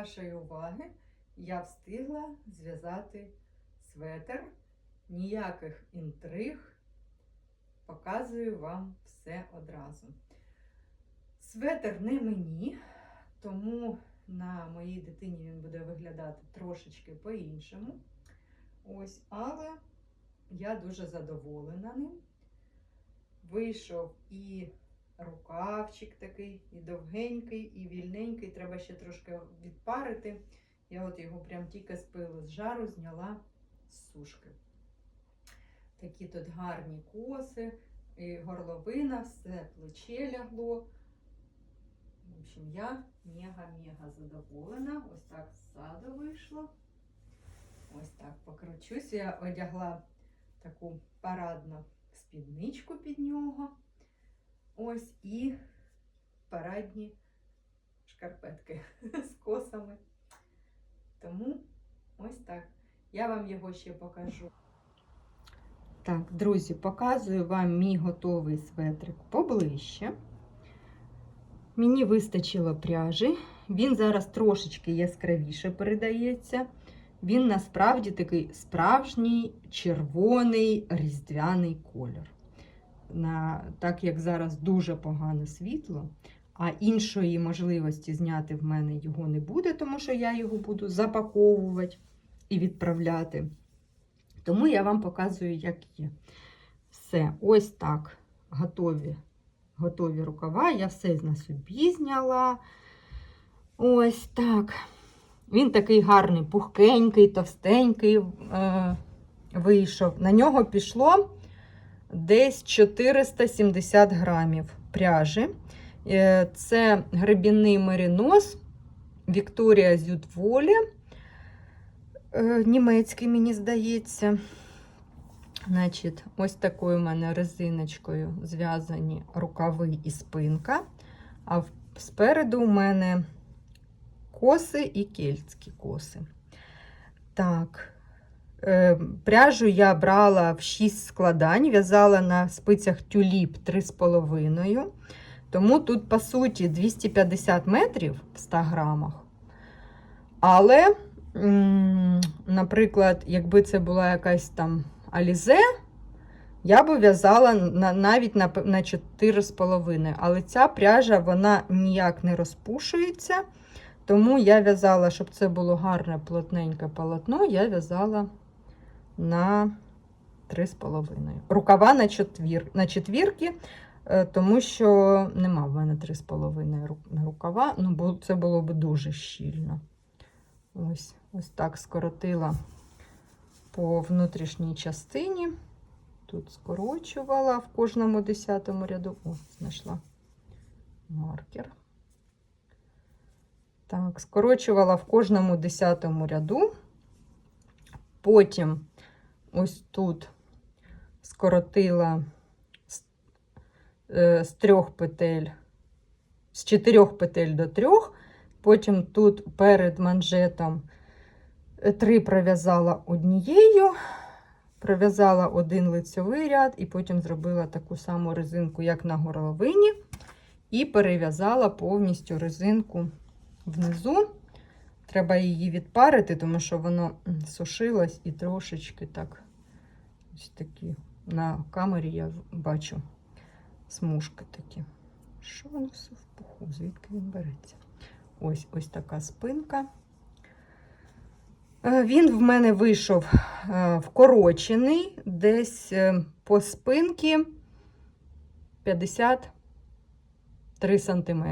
вашої уваги я встигла зв'язати светр. Ніяких інтриг. Показую вам все одразу. Светр не мені, тому на моїй дитині він буде виглядати трошечки по-іншому. Ось, але я дуже задоволена ним. Вийшов і рукавчик такий, і довгенький, і вільненький. Треба ще трошки відпарити. Я от його прям тільки з пилу з жару зняла з сушки. Такі тут гарні коси, і горловина, все плече лягло. В общем, я мега-мега задоволена. Ось так ззаду вийшло. Ось так покручусь. Я одягла таку парадну спідничку під нього. Ось і парадні шкарпетки з косами. Тому ось так. Я вам його ще покажу. Так, друзі, показую вам мій готовий светрик поближче. Мені вистачило пряжі. Він зараз трошечки яскравіше передається. Він насправді такий справжній червоний різдвяний кольор. На, Так як зараз дуже погане світло, а іншої можливості зняти в мене його не буде, тому що я його буду запаковувати і відправляти. Тому я вам показую, як є. Все, ось так готові готові рукава. Я все на собі зняла. Ось так. Він такий гарний, пухкенький, товстенький е, вийшов. На нього пішло десь 470 грамів пряжі. Е, це гребінний меринос Вікторія Зютволі. Е, німецький, мені здається. Значить, ось такою у мене резиночкою зв'язані рукави і спинка. А спереду у мене коси і кельтські коси. Так, пряжу я брала в 6 складань, в'язала на спицях тюліп 3,5. Тому тут, по суті, 250 метрів в 100 грамах. Але, наприклад, якби це була якась там алізе, я би в'язала на, навіть на, на 4,5. Але ця пряжа вона ніяк не розпушується. Тому я в'язала, щоб це було гарне плотненьке полотно, я в'язала на 3,5. Рукава на, четвір, на четвірки, е, тому що нема в мене 3,5 рукава, ну, бо це було б дуже щільно. Ось, ось так скоротила по внутрішній частині. Тут скорочувала в кожному десятому ряду. О, знайшла маркер. Так, скорочувала в кожному десятому ряду. Потім ось тут скоротила з, е, з трьох петель, з чотирьох петель до трьох. Потім тут перед манжетом три пров'язала однією, пров'язала один лицьовий ряд, і потім зробила таку саму резинку, як на горловині, і перев'язала повністю резинку внизу. Треба її відпарити, тому що воно сушилось і трошечки так, ось такі. На камері я бачу смужки такі. Що воно все в пуху? Звідки він береться? Ось ось така спинка. Е, Він в мене вийшов е, вкорочений, десь е, по спинки 53 см.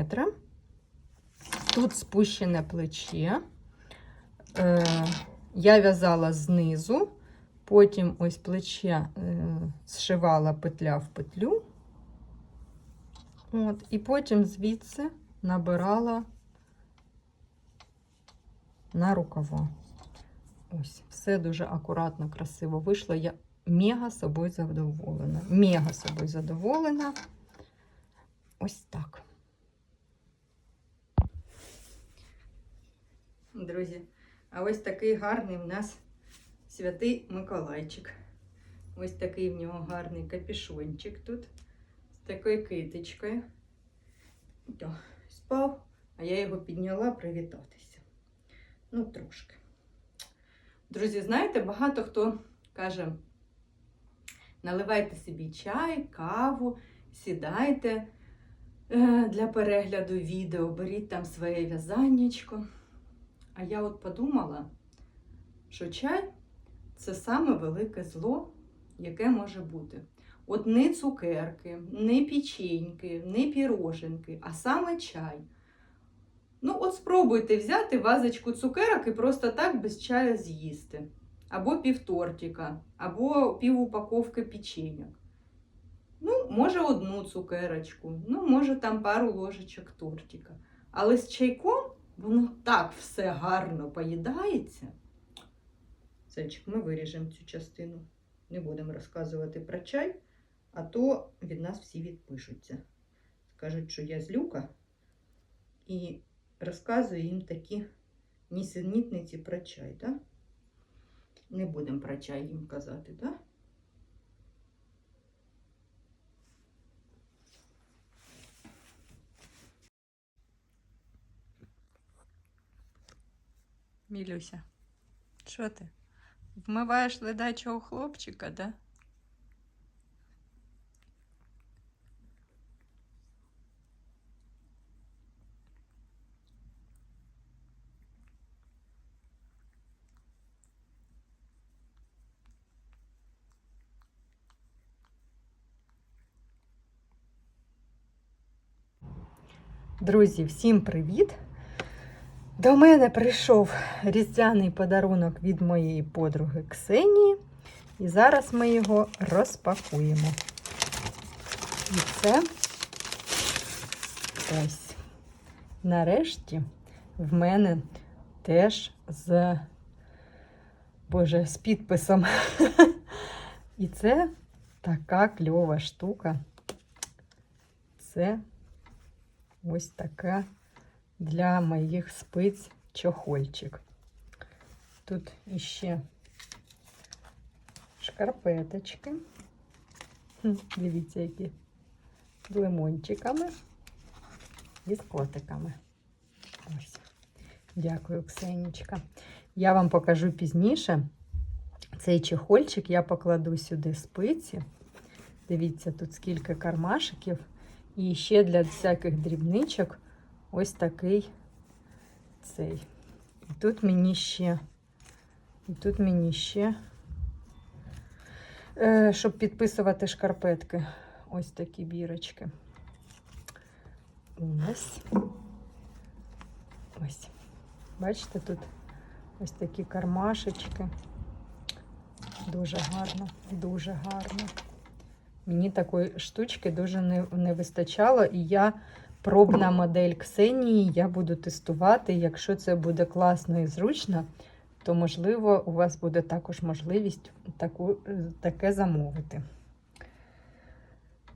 Тут спущене плече. Я в'язала знизу, потім ось плече зшивала петля в петлю. От, І потім звідси набирала на рукава. Ось, все дуже акуратно, красиво вийшло. Я мега собою задоволена. Мега собою задоволена. Ось так. Друзі, а ось такий гарний в нас святий Миколайчик. Ось такий в нього гарний капішончик тут. З такою китичкою. Спав, а я його підняла привітатися. Ну, трошки. Друзі, знаєте, багато хто каже: наливайте собі чай, каву, сідайте е, для перегляду відео, беріть там своє в'язаннячко. А я от подумала, що чай це саме велике зло, яке може бути. От не цукерки, не печеньки, не піроженки, а саме чай. Ну, от спробуйте взяти вазочку цукерок і просто так без чаю з'їсти. Або півтортика, або пів упаковки печеньок. Ну, може, одну цукерочку, ну, може, там пару ложечок тортика. Але з чайком воно так все гарно поїдається. Зайчик, ми виріжемо цю частину. Не будемо розказувати про чай, а то від нас всі відпишуться. Скажуть, що я злюка і розказую їм такі нісенітниці про чай? Да? Не будемо про чай їм казати, так? Да? Мілюся, що ти? Вмиваєш ледачого хлопчика, да? Друзі, всім привіт! До мене прийшов різдвяний подарунок від моєї подруги Ксенії. І зараз ми його розпакуємо. І це ось. Нарешті в мене теж з, Боже, з підписом. І це така кльова штука. Це ось така для моїх спиць чохольчик. Тут іще шкарпеточки. Дивіться, які з лимончиками і з котиками. Ось. Дякую, Ксенічка. Я вам покажу пізніше. Цей чехольчик я покладу сюди спиці. Дивіться, тут скільки кармашиків. І ще для всяких дрібничок ось такий цей. І тут мені ще, і тут мені ще, е, щоб підписувати шкарпетки, ось такі бірочки. Ось. Ось. Бачите, тут ось такі кармашечки. Дуже гарно, дуже гарно. Мені такої штучки дуже не, не вистачало, і я пробна модель Ксенії, я буду тестувати. Якщо це буде класно і зручно, то, можливо, у вас буде також можливість таку, таке замовити.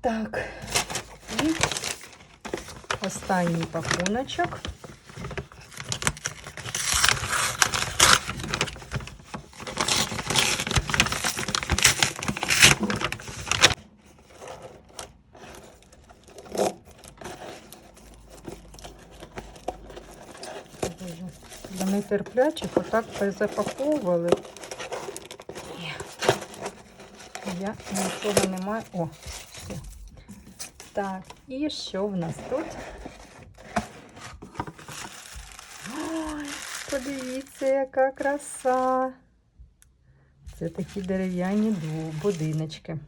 Так, і останній пакуночок. Боже, для нетерплячих отак перезапаковували. Я нічого не маю. О, все. Так, і що в нас тут? Ой, подивіться, яка краса. Це такі дерев'яні будиночки.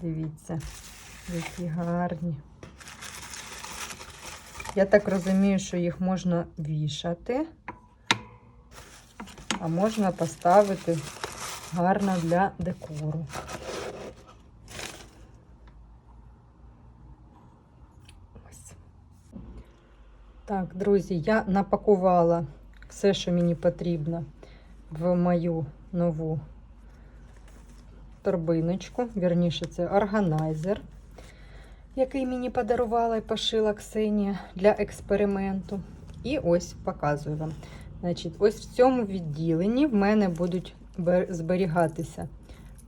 Дивіться, які гарні. Я так розумію, що їх можна вішати, а можна поставити гарно для декору. Так, друзі, я напакувала все, що мені потрібно в мою нову торбиночку. Вірніше, це органайзер який мені подарувала і пошила Ксенія для експерименту. І ось показую вам. Значить, ось в цьому відділенні в мене будуть зберігатися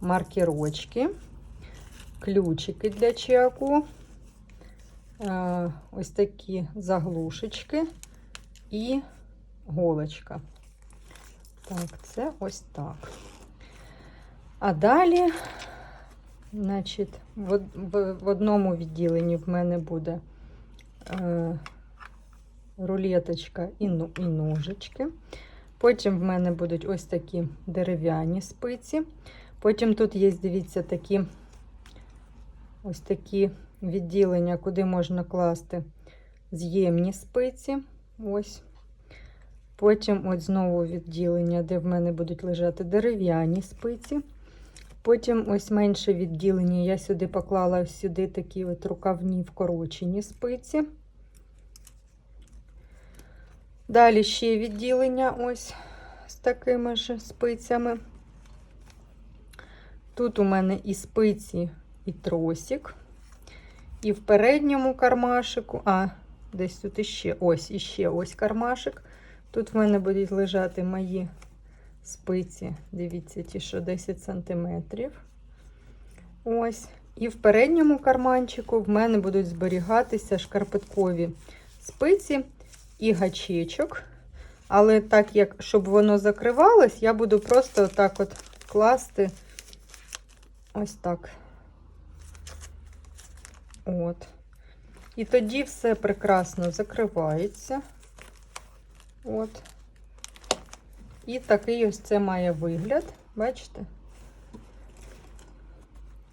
маркерочки, ключики для чеку, ось такі заглушечки і голочка. Так, це ось так. А далі, значить, в, в, в одному відділенні в мене буде е, рулеточка і, ну- і ножички. Потім в мене будуть ось такі дерев'яні спиці. Потім тут є, дивіться, такі ось такі відділення, куди можна класти з'ємні спиці. Ось. Потім ось знову відділення, де в мене будуть лежати дерев'яні спиці. Потім ось менше відділення. Я сюди поклала сюди такі от рукавні вкорочені спиці. Далі ще відділення ось з такими ж спицями. Тут у мене і спиці, і тросик. І в передньому кармашику, а, десь тут іще ось, іще ось кармашик. Тут в мене будуть лежати мої спиці. Дивіться, ті, що 10 см. Ось. І в передньому карманчику в мене будуть зберігатися шкарпеткові спиці і гачечок. Але так як, щоб воно закривалось, я буду просто так от класти ось так. От. І тоді все прекрасно закривається. От. І такий ось це має вигляд, бачите?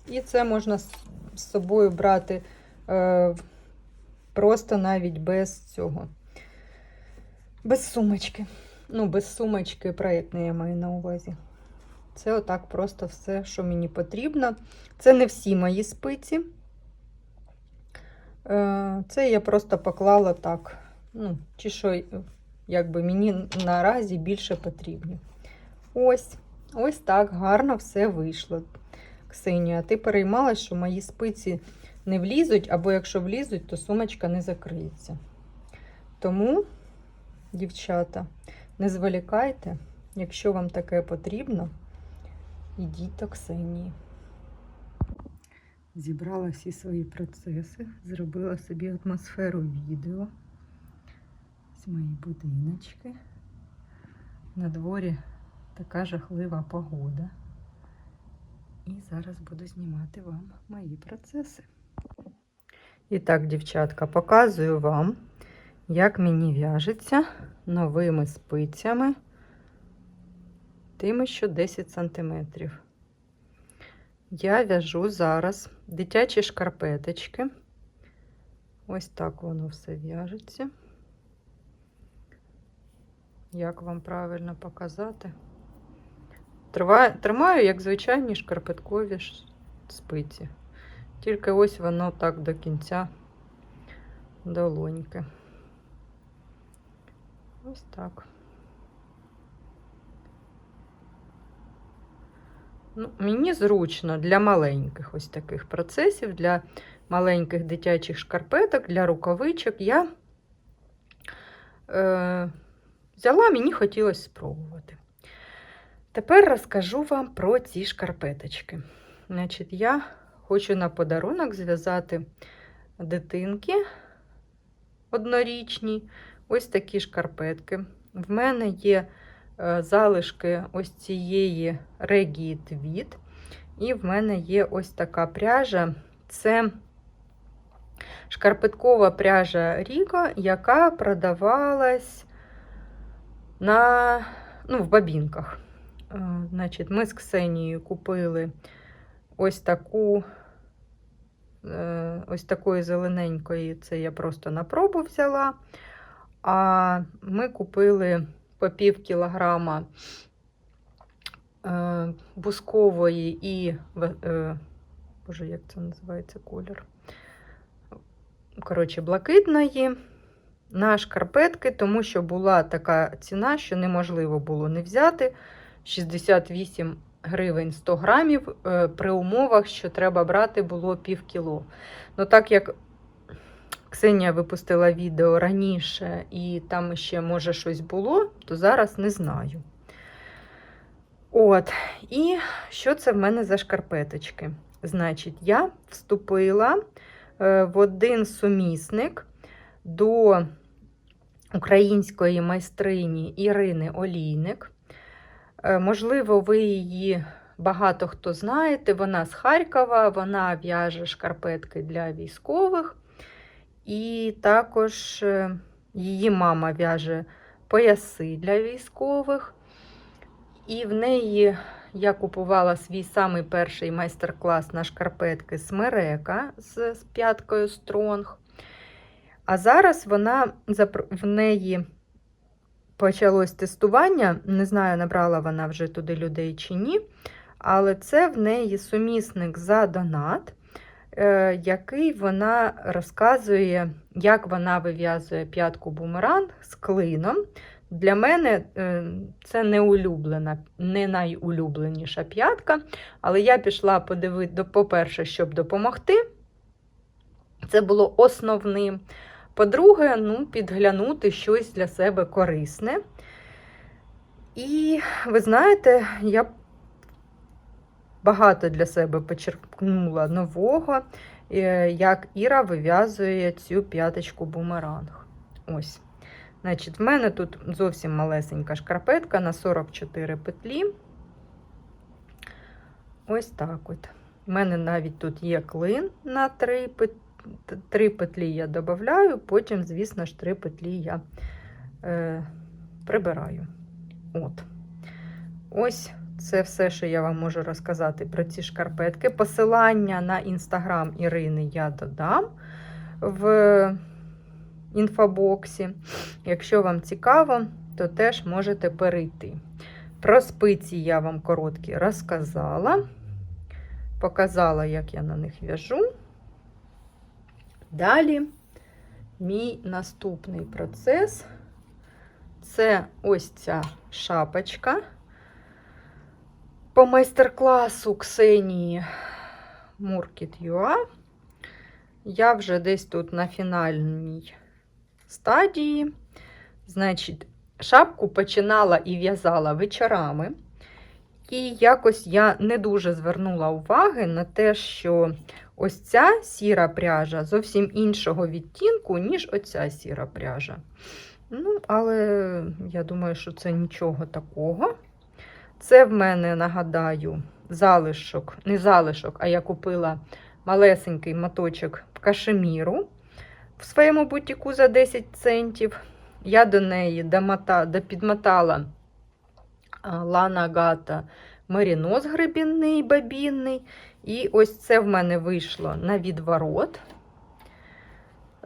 І це можна з собою брати е, просто навіть без цього. Без сумочки. Ну, без сумочки проєктної я маю на увазі. Це отак просто все, що мені потрібно. Це не всі мої спиці. Е, Це я просто поклала так. Ну, чи що, якби мені наразі більше потрібно. Ось, ось так гарно все вийшло. Ксенія, ти переймалась, що мої спиці не влізуть, або якщо влізуть, то сумочка не закриється. Тому, дівчата, не зволікайте, якщо вам таке потрібно, ідіть до Ксенії. Зібрала всі свої процеси, зробила собі атмосферу відео. Ось мої будиночки. На дворі така жахлива погода. І зараз буду знімати вам мої процеси. І так, дівчатка, показую вам, як мені в'яжеться новими спицями, тими, що 10 см. Я в'яжу зараз дитячі шкарпеточки. Ось так воно все в'яжеться. Як вам правильно показати? Триваю, тримаю, як звичайні шкарпеткові спиці. Тільки ось воно так до кінця долоньки. Ось так. Ну, мені зручно для маленьких ось таких процесів, для маленьких дитячих шкарпеток, для рукавичок я е, взяла, мені хотілося спробувати. Тепер розкажу вам про ці шкарпеточки. Значить, я хочу на подарунок зв'язати дитинки однорічній ось такі шкарпетки. В мене є е, залишки ось цієї регії твіт, і в мене є ось така пряжа. Це шкарпеткова пряжа Ріко, яка продавалась на, ну, в бабінках. Е, Значить, ми з Ксенією купили ось таку, е, ось такої зелененької, це я просто на пробу взяла. А ми купили по пів кілограма е, бускової і, боже, як це називається колір? Коротше, блакитної на шкарпетки, тому що була така ціна, що неможливо було не взяти. 68 гривень 100 грамів е, при умовах, що треба брати було пів кіло. Ну, так як Ксенія випустила відео раніше, і там ще, може, щось було, то зараз не знаю. От, і що це в мене за шкарпеточки? Значить, я вступила е, в один сумісник до української майстрині Ірини Олійник. Е, Можливо, ви її багато хто знаєте. Вона з Харкова, вона в'яже шкарпетки для військових. І також е, її мама в'яже пояси для військових. І в неї я купувала свій самий перший майстер-клас на шкарпетки Смерека з, з п'яткою Стронг. А зараз вона в неї почалось тестування. Не знаю, набрала вона вже туди людей чи ні. Але це в неї сумісник за донат, е, який вона розказує, як вона вив'язує п'ятку бумеранг з клином. Для мене е, це не улюблена, не найулюбленіша п'ятка. Але я пішла подивити, по-перше, щоб допомогти. Це було основним. По-друге, ну, підглянути щось для себе корисне. І ви знаєте, я багато для себе почерпнула нового, е, як Іра вив'язує цю п'яточку бумеранг. Ось. Значить, в мене тут зовсім малесенька шкарпетка на 44 петлі. Ось так от. У мене навіть тут є клин на 3 петлі. Три петлі я додаю, потім, звісно ж, три петлі я е, прибираю. От. Ось це все, що я вам можу розказати про ці шкарпетки. Посилання на інстаграм Ірини я додам в інфобоксі. Якщо вам цікаво, то теж можете перейти. Про спиці я вам короткі розказала, показала, як я на них в'яжу. Далі мій наступний процес це ось ця шапочка по майстер-класу Ксенії Murkit.ua. Я вже десь тут на фінальній стадії. Значить, шапку починала і в'язала вечорами. І якось я не дуже звернула уваги на те, що ось ця сіра пряжа зовсім іншого відтінку, ніж оця сіра пряжа. Ну, але я думаю, що це нічого такого. Це в мене, нагадаю, залишок, не залишок, а я купила малесенький моточок кашеміру в своєму бутіку за 10 центів. Я до неї домота, допідмотала Лана Гата мерінос гребінний, бабінний. І ось це в мене вийшло на відворот.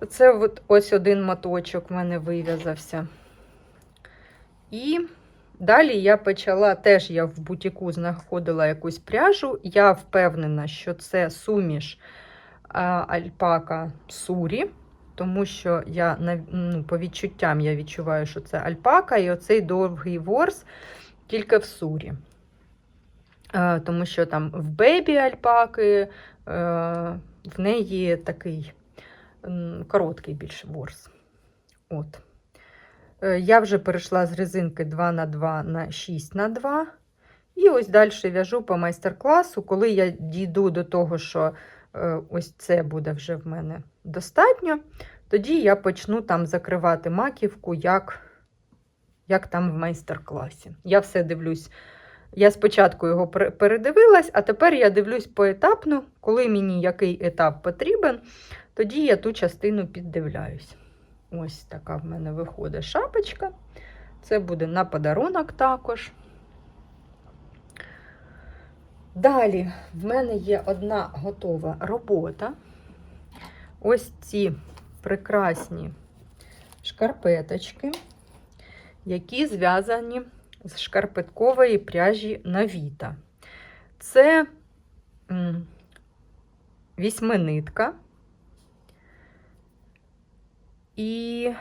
Це от ось один моточок в мене вив'язався. І далі я почала, теж я в бутіку знаходила якусь пряжу. Я впевнена, що це суміш альпака сурі, тому що я ну, по відчуттям я відчуваю, що це альпака, і оцей довгий ворс тільки в сурі. А, тому що там в бебі альпаки, в неї такий короткий більше ворс. От. Е, Я вже перейшла з резинки 2х2 на 6х2. І ось далі в'яжу по майстер-класу. Коли я дійду до того, що е, ось це буде вже в мене достатньо, тоді я почну там закривати маківку, як, як там в майстер-класі. Я все дивлюсь. Я спочатку його передивилась, а тепер я дивлюсь поетапно, коли мені який етап потрібен, тоді я ту частину піддивляюсь. Ось така в мене виходить шапочка. Це буде на подарунок також. Далі в мене є одна готова робота. Ось ці прекрасні шкарпеточки, які зв'язані з шкарпеткової пряжі Навіта. Це вісьминитка. І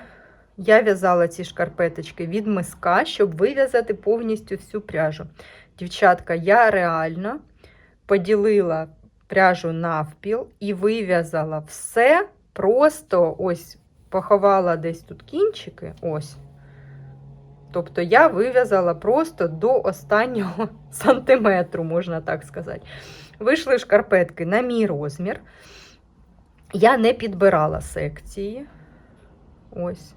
я в'язала ці шкарпеточки від миска, щоб вив'язати повністю всю пряжу. Дівчатка, я реально поділила пряжу навпіл і вив'язала все. Просто ось поховала десь тут кінчики. ось. Тобто я вив'язала просто до останнього сантиметру, можна так сказати. Вийшли шкарпетки на мій розмір. Я не підбирала секції. Ось.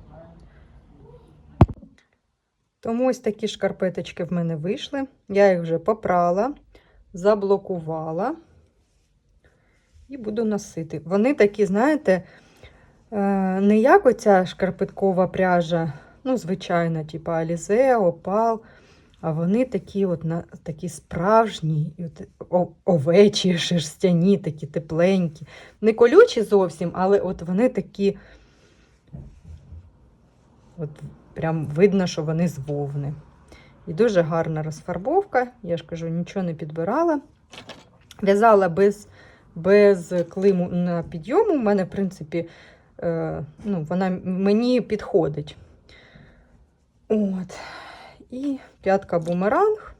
Тому ось такі шкарпеточки в мене вийшли. Я їх вже попрала, заблокувала і буду носити. Вони такі, знаєте, е, не як оця шкарпеткова пряжа, ну, звичайна, типу Алізе, Опал. А вони такі от на такі справжні, от, овечі, шерстяні, такі тепленькі. Не колючі зовсім, але от вони такі. От прям видно, що вони з вовни. І дуже гарна розфарбовка. Я ж кажу, нічого не підбирала. В'язала без, без климу на підйому. У мене, в принципі, е, ну, вона мені підходить. От. І п'ятка бумеранг.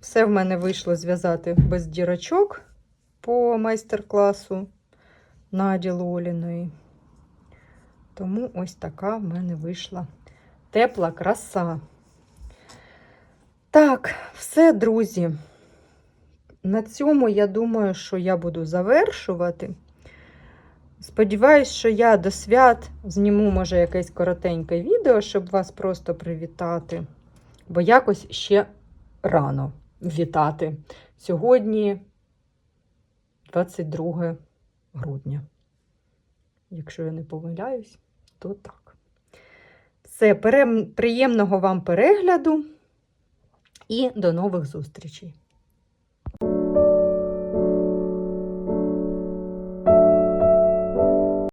Все в мене вийшло зв'язати без дірочок по майстер-класу Наді Лоліної. Тому ось така в мене вийшла тепла краса. Так, все, друзі. На цьому я думаю, що я буду завершувати. Сподіваюсь, що я до свят зніму, може, якесь коротеньке відео, щоб вас просто привітати. Бо якось ще рано вітати. Сьогодні 22 грудня. Якщо я не помиляюсь, то так. Все, приємного вам перегляду і до нових зустрічей!